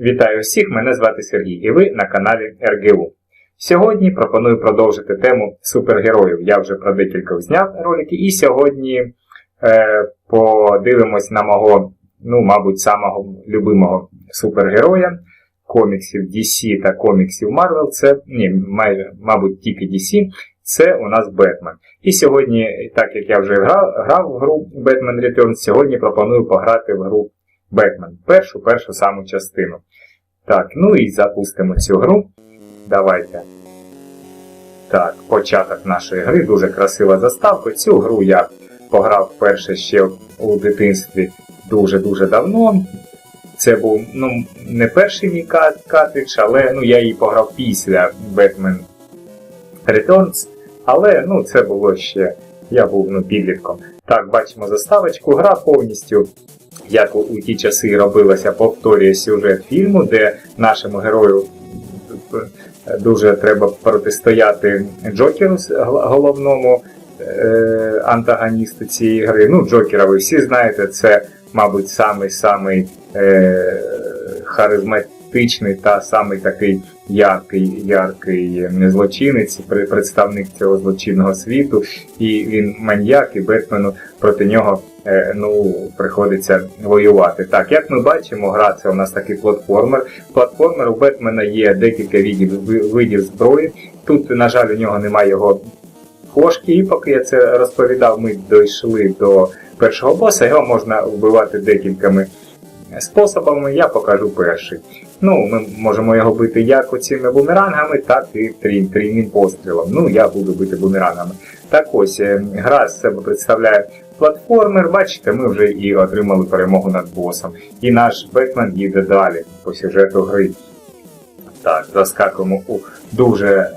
Вітаю всіх, мене звати Сергій і ви на каналі РГУ. Сьогодні пропоную продовжити тему супергероїв. Я вже про декілька зняв ролики, і сьогодні е, подивимось на мого, ну, мабуть, самого любимого супергероя коміксів DC та коміксів Marvel. Це, ні, майже, мабуть, тільки DC. Це у нас Бетмен. І сьогодні, так як я вже грав, грав в гру Batman Returns, сьогодні пропоную пограти в гру Бетмен. Першу, першу саму частину. Так, ну і запустимо цю гру. Давайте. Так, початок нашої гри. Дуже красива заставка. Цю гру я пограв вперше ще у дитинстві дуже-дуже давно. Це був ну, не перший мій картридж, але ну, я її пограв після Batman Returns. Але ну, це було ще. Я був ну, підлітком. Так, бачимо заставочку. Гра повністю як у, ті часи робилося, повторює сюжет фільму, де нашому герою е, дуже треба протистояти Джокеру, головному е, антагоністу цієї гри. Ну, Джокера ви всі знаєте, це, мабуть, самий-самий е, харизматичний та самий такий яркий, яркий злочинець, представник цього злочинного світу, і він маньяк, і Бетмену проти нього е, ну, приходиться воювати. Так, як ми бачимо, гра це у нас такий платформер. Платформер у Бетмена є декілька видів, видів зброї. Тут, на жаль, у нього немає його кошки, і поки я це розповідав, ми дійшли до першого боса. Його можна вбивати декількома способами. Я покажу перший. Ну, ми можемо його бити як оцими бумерангами, так і трій, трійним пострілом. Ну, я буду бити бумерангами. Так ось, е, гра з себе представляє платформер. Бачите, ми вже і отримали перемогу над босом. І наш Бетмен їде далі по сюжету гри. Так, заскакуємо у дуже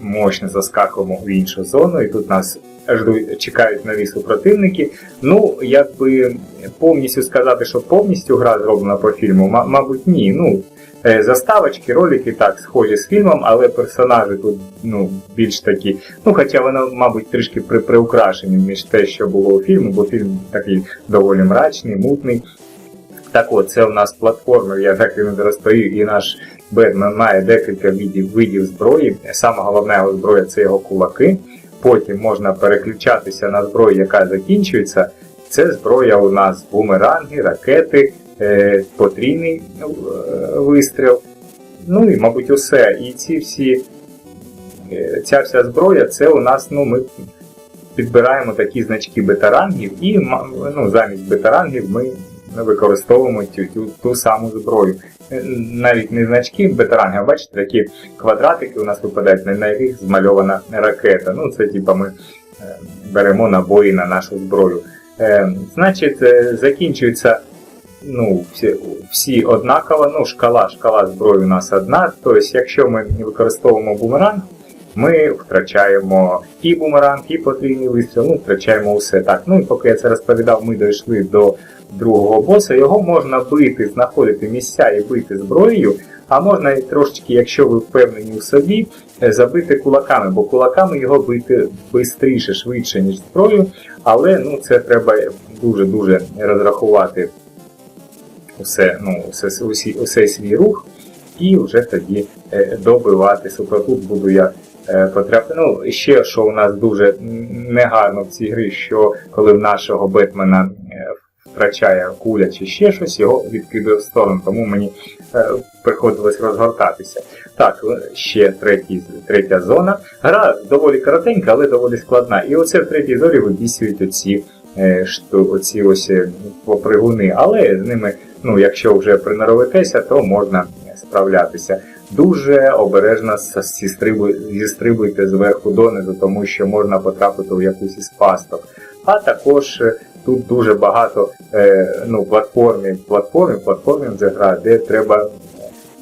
мощно заскакуємо в іншу зону, і тут нас ждуть, чекають нові супротивники. Ну, якби повністю сказати, що повністю гра зроблена по фільму, ма- мабуть, ні. Ну, е, заставочки, ролики так схожі з фільмом, але персонажі тут ну, більш такі. Ну, хоча воно, мабуть, трішки при, приукрашені між те, що було у фільму, бо фільм такий доволі мрачний, мутний. Так от, це у нас платформер, я так і не розповів, і наш Бетмен має декілька видів, видів зброї. Саме головна зброя це його кулаки. Потім можна переключатися на зброю, яка закінчується. Це зброя у нас бумеранги, ракети, е, потрійний е, вистріл. Ну і, мабуть, усе. І ці всі, е, ця вся зброя, це у нас, ну, ми підбираємо такі значки бетарангів, і ну, замість бетарангів ми використовуємо цю, цю ту саму зброю. Е, Навіть не значки бетаранги, а бачите, такі квадратики у нас випадають, на яких змальована ракета. Ну, це типа ми е, беремо набої на нашу зброю. Е, Значить, закінчується ну, всі, всі однаково. Ну, шкала, шкала зброї у нас одна. Тобто, якщо ми використовуємо бумеранг, ми втрачаємо і бумеранг, і потрійний вистріл, ну, втрачаємо усе. Так, ну і поки я це розповідав, ми дійшли до другого боса. Його можна бити, знаходити місця і бити зброєю, а можна трошечки, якщо ви впевнені у собі, е, забити кулаками, бо кулаками його бити швидше, швидше, ніж зброю, але ну, це треба дуже-дуже розрахувати усе, ну, усе, усі, усе свій рух і вже тоді е, добивати. Супер тут буду я е, потрапити. Ну, ще що у нас дуже негарно в цій грі, що коли в нашого Бетмена втрачає куля чи ще щось, його відкидує в сторону, тому мені е, приходилось розгортатися. Так, е, ще третій, третя зона. Гра доволі коротенька, але доволі складна. І оце в третій зоні вибісюють оці, е, що, оці ось е, попригуни, але з ними, ну, якщо вже приноровитеся, то можна справлятися. Дуже обережно зістрибуйте зверху донизу, тому що можна потрапити в якусь із пасток. А також е, тут дуже багато е, ну, платформів, платформів, платформів це гра, де треба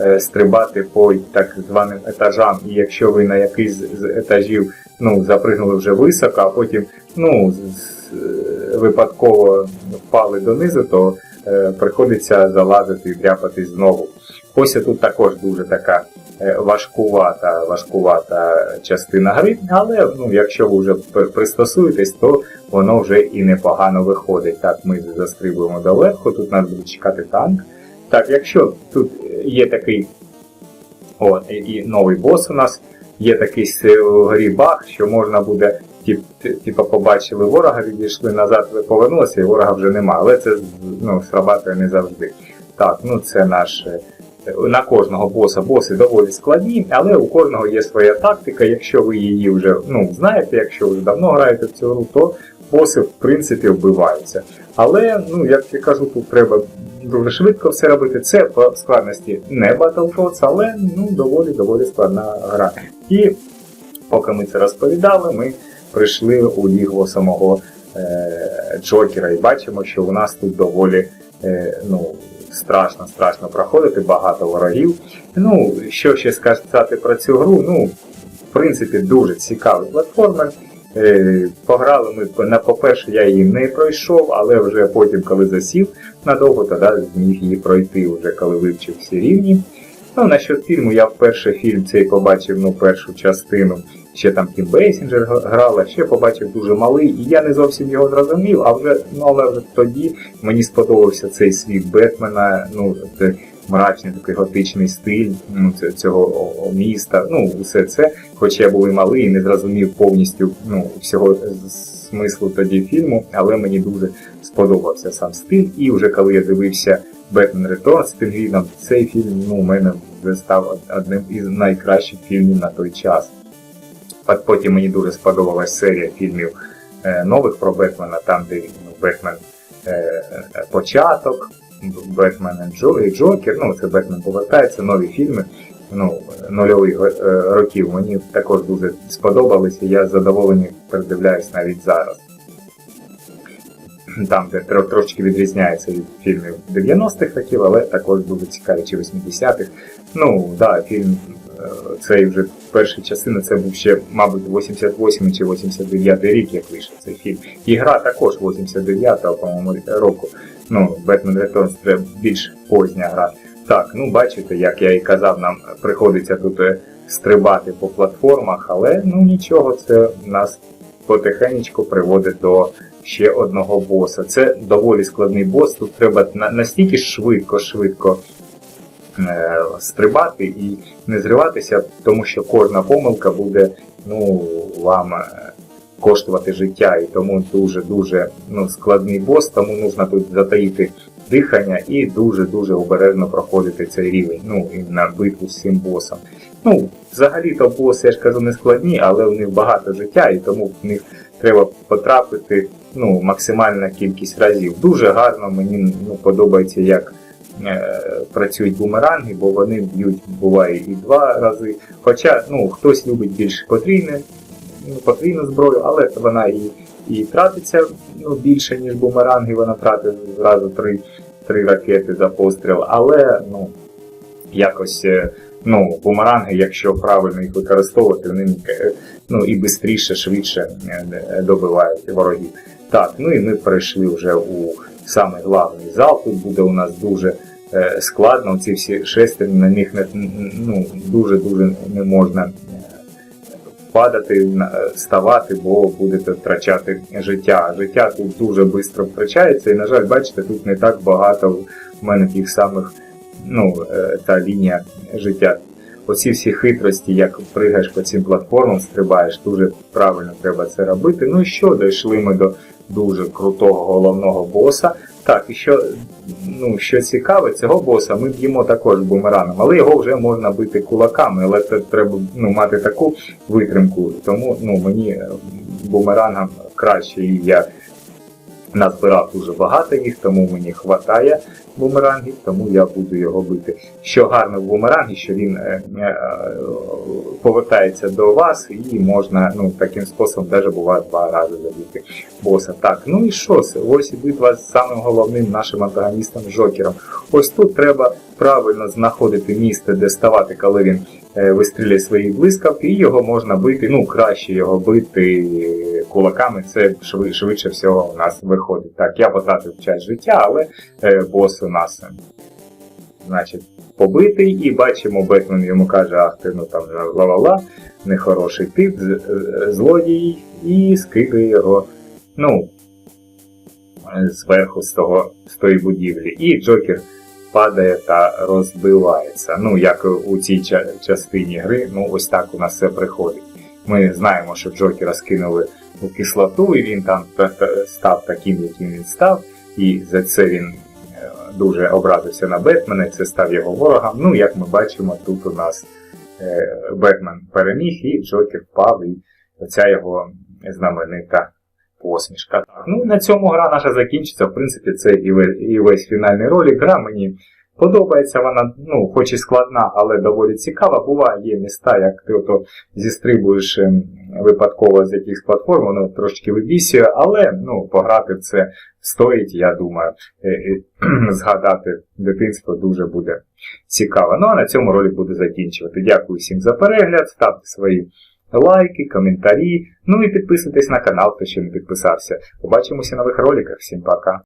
е, стрибати по так званим етажам. І якщо ви на якийсь з етажів ну, запригнули вже високо, а потім ну, з- з- випадково впали донизу, то е, приходиться залазити і дряпатись знову. Ось тут також дуже така е, важкувата, важкувата частина гри, але ну, якщо ви вже пристосуєтесь, то воно вже і непогано виходить. Так, ми застрибуємо доверху, тут нас буде чекати танк. Так, якщо тут є такий о, і, новий бос у нас, є такий с- грі баг, що можна буде, тип, типу, побачили ворога, відійшли назад, ви повернулися, і ворога вже нема. Але це ну, срабатує не завжди. Так, ну це наш. На кожного боса боси доволі складні, але у кожного є своя тактика. Якщо ви її вже ну, знаєте, якщо ви давно граєте в цю гру, то боси в принципі вбиваються. Але, ну як я кажу, тут треба дуже швидко все робити. Це по складності не Battlefront, але ну, доволі доволі складна гра. І поки ми це розповідали, ми прийшли у лігво самого е, Джокера і бачимо, що у нас тут доволі е, ну, страшно, страшно проходити, багато ворогів. Ну, що ще сказати про цю гру? Ну, в принципі, дуже цікавий платформер. Пограли ми на по-перше, я її не пройшов, але вже потім, коли засів надовго, тоді зміг її пройти, вже коли вивчив всі рівні. Ну, насчет фільму, я вперше фільм цей побачив ну, першу частину. Ще там Кім Бейсінджер грала, ще побачив дуже малий, і я не зовсім його зрозумів, а вже, ну, але вже тоді мені сподобався цей світ Бетмена, ну, це мрачний такий готичний стиль ну, цього міста, ну, усе це, хоч я був і малий і не зрозумів повністю ну, всього смислу тоді фільму, але мені дуже сподобався сам стиль. І вже коли я дивився Бетмен Returns з Пінгвіном, цей фільм ну, у мене вже став одним із найкращих фільмів на той час. От Потім мені дуже сподобалась серія фільмів е, нових про Бетмена, там, де ну, Бетмен е, е, початок, Бетмен і Джокер, ну це Бетмен повертається, нові фільми ну, нульових років. Мені також дуже сподобалися, я з передивляюсь навіть зараз. Там, де тро- трошки відрізняється від фільмів 90-х років, але також дуже цікаві, чи 80-х. Ну, да, фільм е, цей вже перша частина, це був ще, мабуть, 88 чи 89 рік, як вийшов цей фільм. І гра також 89-го, по-моєму, року. Ну, Batman Returns це більш позня гра. Так, ну бачите, як я і казав, нам приходиться тут е, стрибати по платформах, але ну нічого, це нас потихенечку приводить до ще одного боса. Це доволі складний бос. Тут треба настільки швидко-швидко е, стрибати і не зриватися, тому що кожна помилка буде ну, вам е, коштувати життя. І тому дуже-дуже ну, складний бос, тому нужно тут затаїти дихання і дуже-дуже обережно проходити цей рівень. Ну, і на битву з цим босом. Ну, взагалі-то боси, я ж кажу, не складні, але в них багато життя, і тому в них треба потрапити ну, максимальна кількість разів. Дуже гарно мені ну, подобається, як е, працюють бумеранги, бо вони б'ють буває і два рази. Хоча ну, хтось любить більш потрійне, ну, потрійну зброю, але вона і, і тратиться ну, більше, ніж бумеранги, вона тратить зразу три, три ракети за постріл. Але ну, якось. е, Ну, бумеранги, якщо правильно їх використовувати, вони е, ну, і швидше, швидше добивають ворогів. Так, ну і ми перейшли вже у самий главний зал. Тут буде у нас дуже е, складно. Ці всі шестерні, на них ну, дуже-дуже не можна е, падати, ставати, бо будете втрачати життя. Життя тут дуже швидко втрачається, і, на жаль, бачите, тут не так багато в мене тих самих, ну, е, та лінія життя. Оці всі хитрості, як пригаєш по цим платформам, стрибаєш, дуже правильно треба це робити. Ну і що, дійшли ми до дуже крутого головного боса. Так, і що, ну, що цікаве, цього боса ми б'ємо також бумераном, але його вже можна бити кулаками, але це треба ну, мати таку витримку. Тому ну, мені бумерангом краще, і я назбирав дуже багато їх, тому мені вистачає бумерангів, тому я буду його бити. Що гарно в бумерангі, що він е, е, повертається до вас і можна ну, таким способом навіть буває два рази забити боса. Так, ну і що? Ось і битва з самим головним нашим антагоністом Жокером. Ось тут треба правильно знаходити місце, де ставати, коли він е, вистріляє свої блискавки, і його можна бити, ну краще його бити кулаками, це швидше всього у нас виходить. Так, я потратив час життя, але е, бос у нас, е, значить, побитий, і бачимо, Бетмен йому каже, ах ти ну там ла-ла-ла, нехороший тип, е, злодій, і скидує його, ну, зверху з того з тої будівлі. І Джокер падає та розбивається. Ну, як у цій частині гри, ну ось так у нас все приходить. Ми знаємо, що Джокера скинули у кислоту, і він там та- та- став таким, яким він став, і за це він е, дуже образився на Бетмена, і це став його ворогом. Ну, як ми бачимо, тут у нас е, Бетмен переміг, і Джокер впав, і оця його знаменита посмішка. Ну, на цьому гра наша закінчиться. В принципі, це і і весь фінальний ролик. Гра мені подобається, вона, ну, хоч і складна, але доволі цікава. Буває, є міста, як ти ото зістрибуєш ем, випадково з якихось платформ, воно трошки вибісює, але ну, пограти в це стоїть, я думаю, е, е, згадати дитинство дуже буде цікаво. Ну а на цьому ролик буду закінчувати. Дякую всім за перегляд, ставте свої лайки, коментарі, ну і підписуйтесь на канал, хто ще не підписався. Побачимося нових роликах. Всім пока!